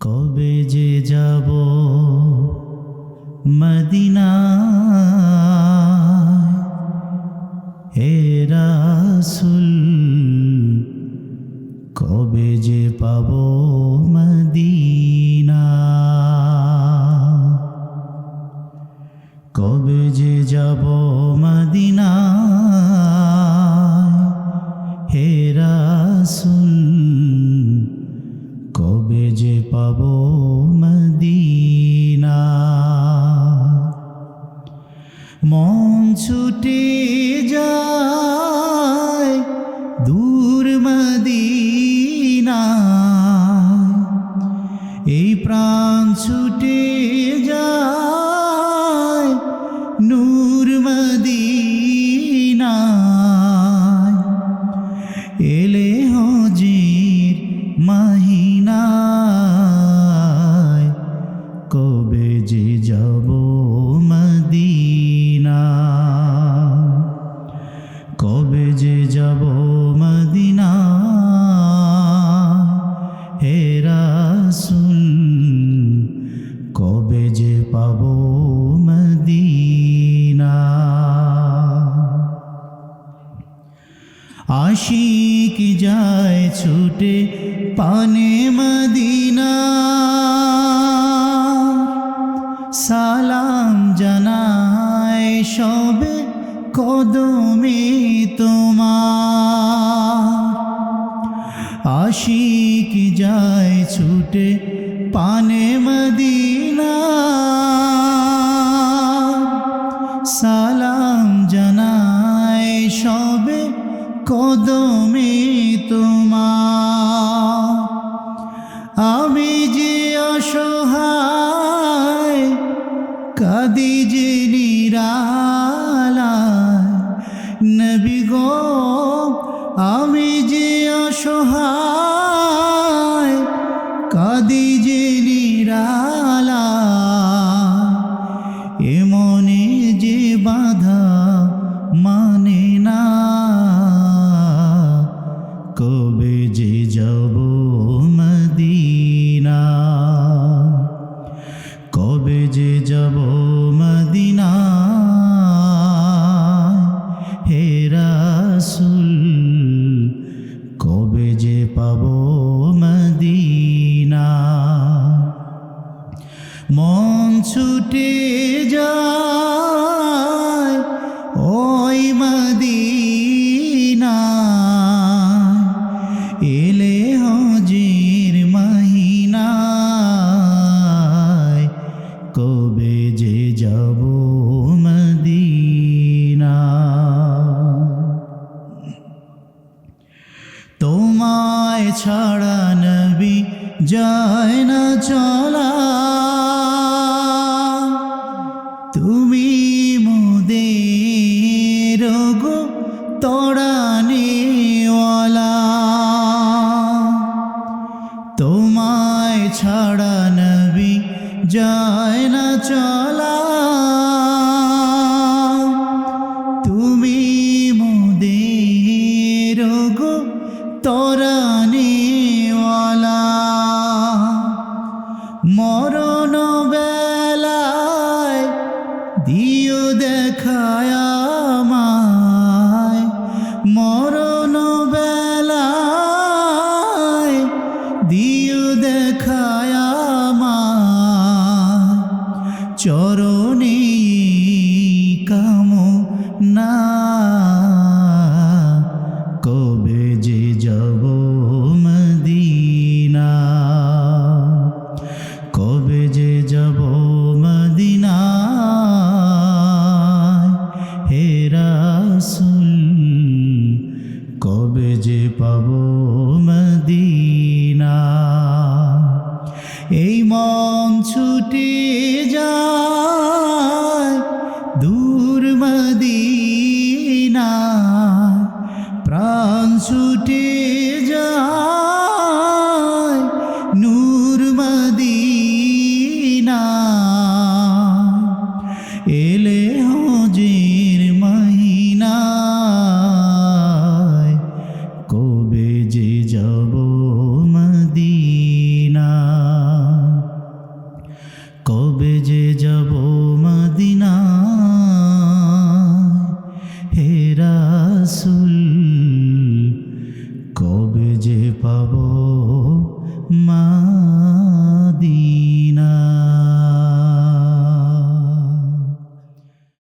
কবে যে যাব মদিনা হে কবে যে পাব মদিনা কবে যে যাব মদিনা কবে যে পাব মদিনা? মন ছুটে যায় দূর মদিনা। এই প্রাণ ছুটে যায় নূর কবে যে যাব মদিনা? কবে যে যাব মদিনা? হে রাসুল, কবে যে পাব মদিনা? আশিক যায় ছুটে পানে মদিনা। যায় ছুটে পানে মদিনা। সালাম জানায় সবে কদমে তোমার। আমি যে অসহায়, কাদি যে নিরালায়। নবী গো, আমি যে অসহায় যে বাধা মানে না তোমায় ছাড়া নবী যায় না চলা। তুমি মোদের গো তড়ানেওয়ালা তোমায় ছাড়া নবী যায় না চলা। তুমি মোদের গো তরানেওয়ালা মরণ বেলায় দিও দেখায় আমায়। মরণ বেলায় দিও দেখায় আমায়। চরণে মন ছুটে যায় দূর মদিনা প্রাণ ছুটে পাবো